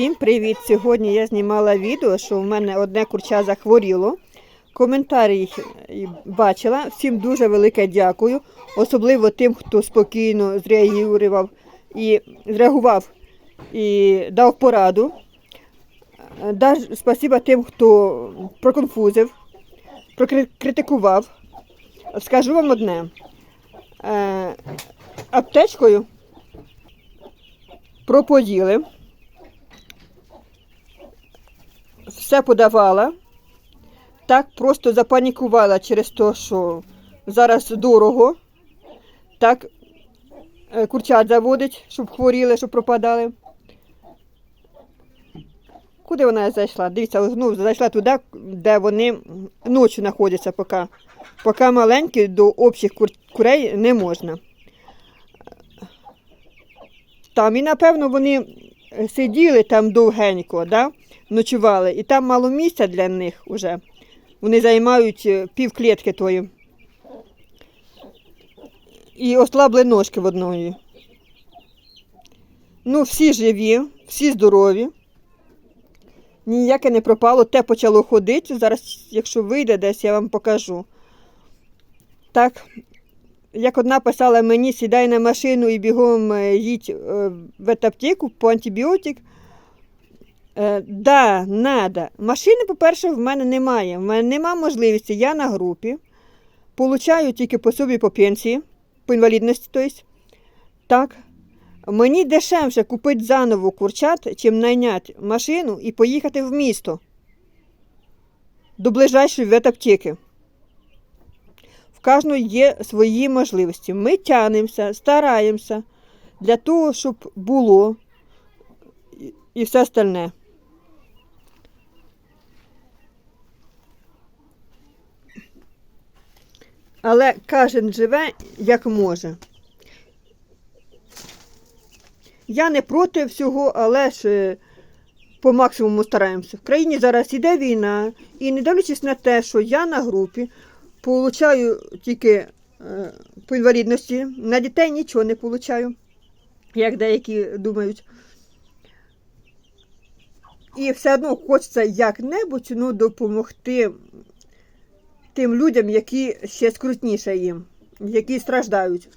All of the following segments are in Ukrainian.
Всім привіт! Сьогодні я знімала відео, що в мене одне курча захворіло. Коментарі бачила. Всім дуже велике дякую. Особливо тим, хто спокійно зреагував і зреагував і дав пораду. Спасибо тим, хто проконфузив, прокритикував. Скажу вам одне. Е, аптечкою пропоїли. Все подавала. Так просто запанікувала через те, що зараз дорого. Так е, курчат заводить, щоб хворіли, щоб пропадали. Куди вона зайшла? Дивіться, ну, зайшла туди, де вони ночі знаходяться поки. Поки маленькі до общих кур... курей не можна. Там і напевно вони сиділи там довгенько, да? Ночували, і там мало місця для них вже. Вони займають е, пів клітки тої. І ослабли ножки в одної. Ну, всі живі, всі здорові. Ніяке не пропало, те почало ходити. Зараз, якщо вийде десь, я вам покажу. Так, як одна писала мені, сідай на машину і бігом е, їдь е, в ветаптеку по антибіотик. Е, да, надо. Машини, по-перше, в мене немає. В мене немає можливості. Я на групі. Получаю тільки по собі по пенсії, по інвалідності, тобто. Так. Мені дешевше купити заново курчат, чим найняти машину і поїхати в місто до ближайшої ветаптеки. В кожного є свої можливості. Ми тянемося, стараємося для того, щоб було і все остальне. Але кожен живе як може. Я не проти всього, але ж е, по максимуму стараємося. В країні зараз іде війна, і не дивлячись на те, що я на групі получаю тільки е, по інвалідності, на дітей нічого не получаю, як деякі думають. І все одно хочеться як-небудь ну, допомогти тим людям, які ще скрутніше їм, які страждають.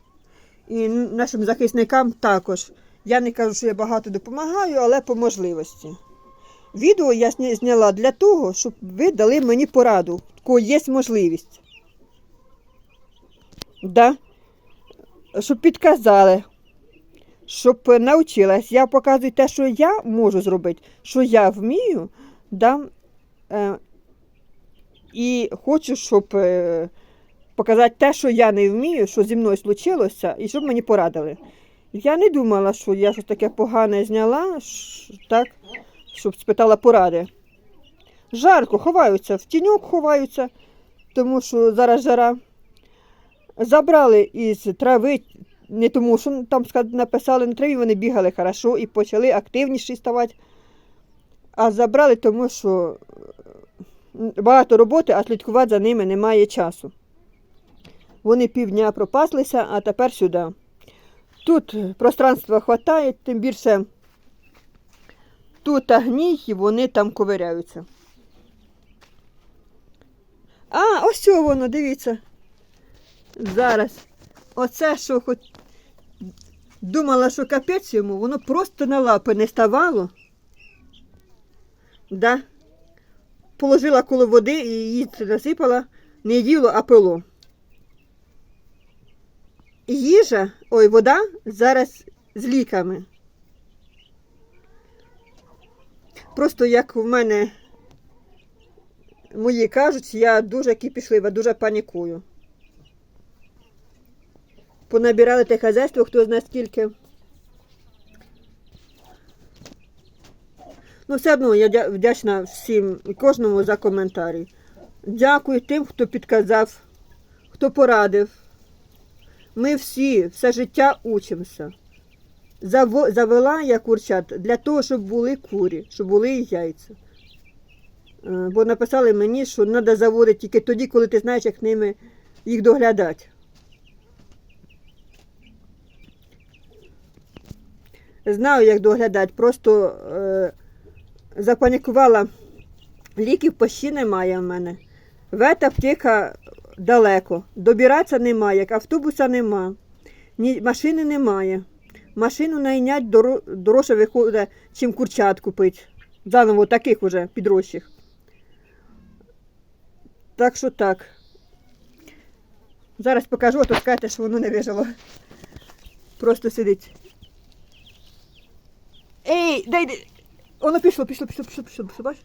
І нашим захисникам також. Я не кажу, що я багато допомагаю, але по можливості. Відео я зняла для того, щоб ви дали мені пораду, кого є можливість. Да? Щоб підказали, щоб навчилась. Я показую те, що я можу зробити, що я вмію, да? І хочу, щоб е, показати те, що я не вмію, що зі мною случилося, і щоб мені порадили. Я не думала, що я щось таке погане зняла, так, щоб спитала поради. Жарко, ховаються, в тіньок ховаються, тому що зараз жара. Забрали із трави, не тому, що там написали на траві, вони бігали хорошо і почали активніші ставати. А забрали, тому що багато роботи, а слідкувати за ними немає часу. Вони півдня пропаслися, а тепер сюди. Тут пространства вистачає, тим більше тут гній, і вони там ковиряються. А, ось цього воно, дивіться. Зараз. Оце, що хоч думала, що капець йому, воно просто на лапи не ставало. Да? Положила коло води і її насипала, не їло, а пило. Їжа, ой, вода зараз з ліками. Просто як в мене мої кажуть, я дуже кипішлива, дуже панікую. Понабирали те хазяйство, хто знає скільки. Ну, все одно я вдячна всім і кожному за коментарі. Дякую тим, хто підказав, хто порадив. Ми всі все життя учимося. Завела я курчат для того, щоб були курі, щоб були і яйця. Е, Бо написали мені, що треба заводити тільки тоді, коли ти знаєш, як ними їх доглядати. Знаю, як доглядати, просто е, запанікувала. Ліків почти немає в мене. Вета аптека далеко. Добиратися немає, як автобуса нема. Ні, машини немає. Машину найнять доро- дорожче виходить, чим курчат купити. Заново таких уже підрощих. Так що так. Зараз покажу, а то скажете, що воно не вижило. Просто сидить. Ей, дай. Воно пішло, пішло, пішло, пішло, пішло, пішло, бачиш?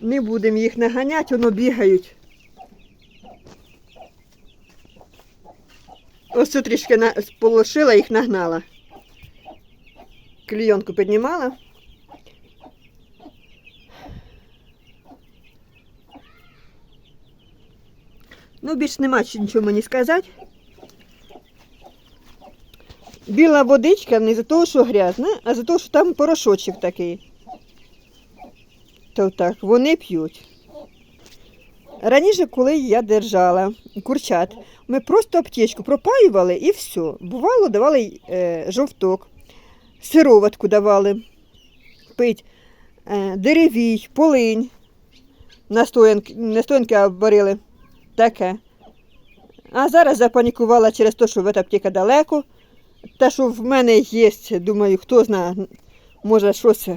Не будемо їх наганяти, воно бігають. Ось тут трішки на... сполошила, їх нагнала. Клійонку піднімала. Ну, більш нема нічого мені сказати. Біла водичка не за того, що грязна, а за того, що там порошочок такий. То так, вони п'ють. Раніше, коли я держала курчат, ми просто аптечку пропаювали і все. Бувало, давали е, жовток, сироватку давали пить, е, деревій, полинь, настоянки, настоянки варили. Таке. А зараз запанікувала через те, що в аптека далеко. Те, що в мене є, думаю, хто знає, може щось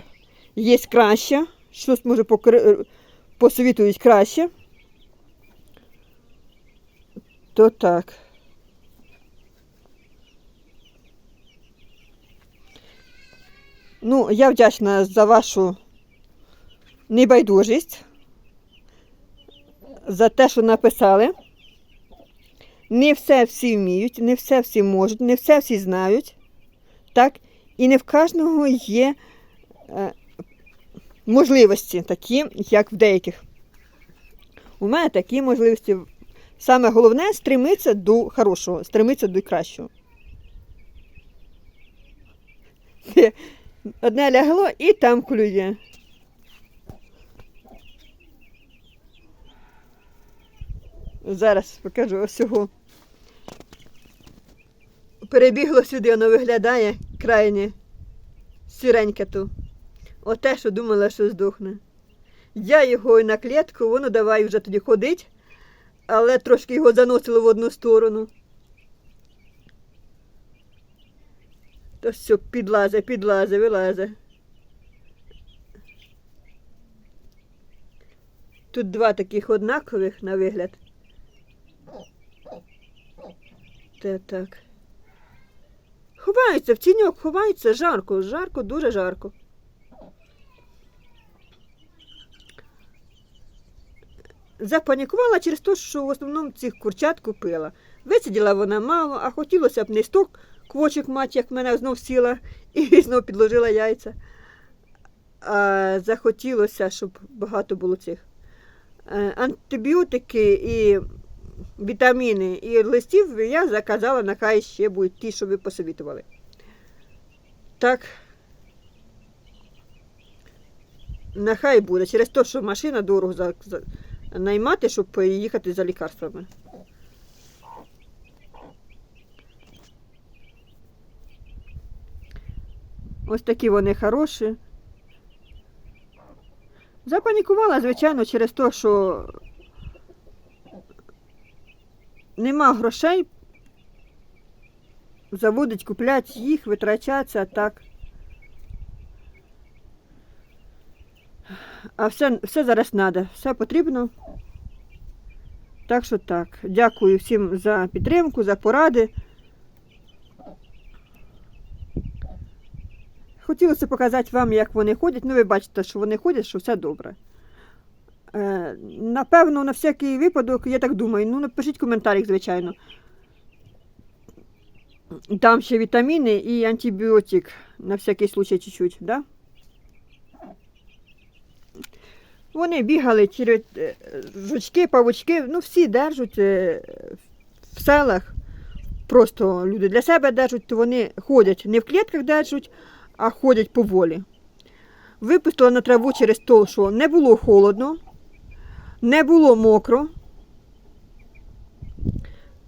є краще, щось може покри- посовітують краще. То так. Ну, я вдячна за вашу небайдужість, за те, що написали. Не все всі вміють, не все всі можуть, не все всі знають. Так? І не в кожного є е, можливості такі, як в деяких. У мене такі можливості. Саме головне стремитися до хорошого, стремитися до кращого. Одне лягло і там клює. Зараз покажу ось цього. Перебігло сюди, воно виглядає крайне сіреньке ту. Оте, що думала, що здохне. Я його і на клітку, воно давай вже тоді ходить, але трошки його заносило в одну сторону. То все, підлазе, підлазе, вилазе. Тут два таких однакових на вигляд. Те так. Ховаються в тіньок, ховаються жарко, жарко, дуже жарко. Запанікувала через те, що в основному цих курчат купила. Висиділа вона мало, а хотілося б не сто квочок мати, як мене знов сіла і знов підложила яйця. А захотілося, щоб багато було цих. Е, Антибіотики і вітаміни і листів я заказала, нехай ще будуть ті, що ви посовітували. Так. Нехай буде. Через те, що машина дорого наймати, щоб їхати за лікарствами. Ось такі вони хороші. Запанікувала, звичайно, через те, що нема грошей заводить, купляти їх, витрачатися так. А все, все зараз треба, все потрібно. Так що так. Дякую всім за підтримку, за поради. Хотілося показати вам, як вони ходять. Ну, ви бачите, що вони ходять, що все добре. Е, напевно, на всякий випадок, я так думаю, ну напишіть коментарі, звичайно. Там ще вітаміни і антибіотик на всякий случай чуть-чуть, да? Вони бігали через е, жучки, павучки, ну всі держать е, в селах. Просто люди для себе держать, то вони ходять, не в клітках держать, а ходять поволі. Випустила на траву через те, що не було холодно, не було мокро,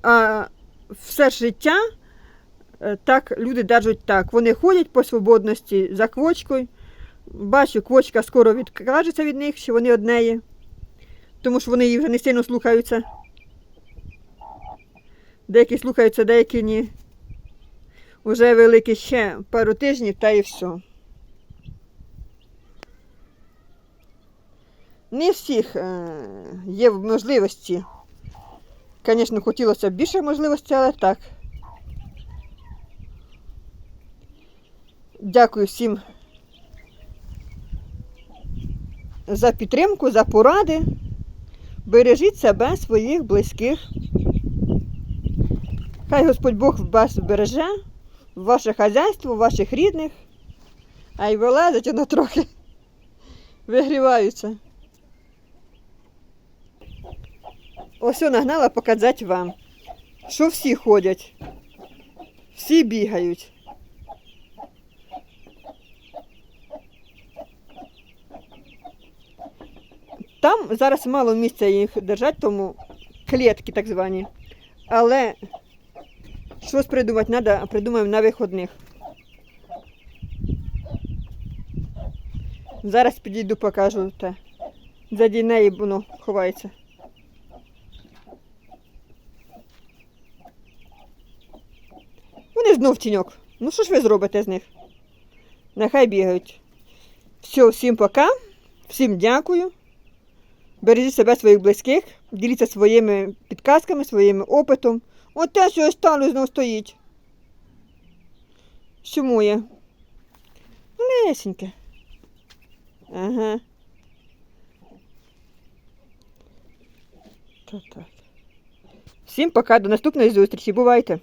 а все життя Е, Так, люди держать так. Вони ходять по свободності за квочкою. Бачу, квочка скоро відкажеться від них, що вони однеї. Тому що вони її вже не сильно слухаються. Деякі слухаються, деякі ні. Уже великі ще пару тижнів та і все. Не всіх е, є можливості. Звісно, хотілося б більше можливостей, але так. Дякую всім за підтримку, за поради. Бережіть себе, своїх близьких. Хай Господь Бог вас береже, ваше хазяйство, ваших рідних, а й вилазить воно трохи. Вигріваються. Ось нагнала показати вам, що всі ходять, всі бігають. Там зараз мало місця їх держати, тому клітки так звані. Але щось придумати треба, придумаємо на виходних. Зараз підійду, покажу те. Заді неї воно ховається. Вони знов тіньок. Ну що ж ви зробите з них? Нехай бігають. Все, всім пока, всім дякую. Бережіть себе своїх близьких, діліться своїми підказками, своїм опитом. От те, що я стану, знов стоїть. Сумує. Лесеньке. Ага. То так. Всім пока, до наступної зустрічі. Бувайте!